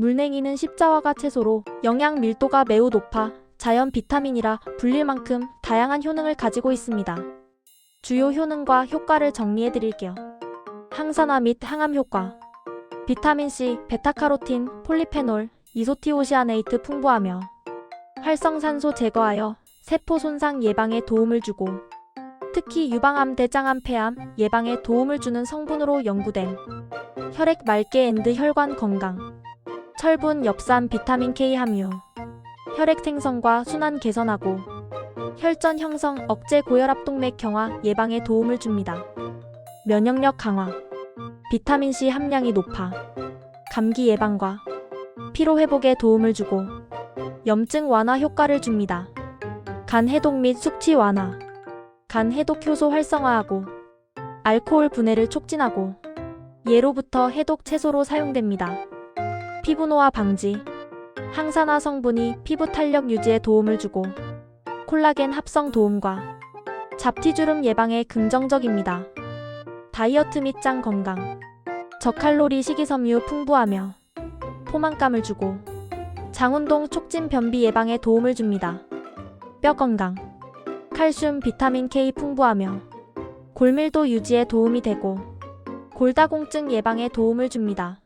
물냉이는 십자화가 채소로 영양 밀도가 매우 높아 자연 비타민이라 불릴 만큼 다양한 효능을 가지고 있습니다. 주요 효능과 효과를 정리해 드릴게요. 항산화 및 항암 효과. 비타민C, 베타카로틴, 폴리페놀, 이소티오시아네이트 풍부하며 활성산소 제거하여 세포 손상 예방에 도움을 주고 특히 유방암, 대장암, 폐암 예방에 도움을 주는 성분으로 연구된 혈액 맑게 앤드 혈관 건강 철분, 엽산, 비타민 K 함유 혈액 생성과 순환 개선하고 혈전 형성, 억제 고혈압 동맥 경화 예방에 도움을 줍니다. 면역력 강화 비타민C 함량이 높아 감기 예방과 피로 회복에 도움을 주고 염증 완화 효과를 줍니다. 간 해독 및 숙취 완화 간 해독 효소 활성화하고 알코올 분해를 촉진하고 예로부터 해독 채소로 사용됩니다. 피부 노화 방지 항산화 성분이 피부 탄력 유지에 도움을 주고 콜라겐 합성 도움과 잡티주름 예방에 긍정적입니다. 다이어트 및 장 건강 저칼로리 식이섬유 풍부하며 포만감을 주고 장운동 촉진 변비 예방에 도움을 줍니다. 뼈 건강 칼슘 비타민 K 풍부하며 골밀도 유지에 도움이 되고 골다공증 예방에 도움을 줍니다.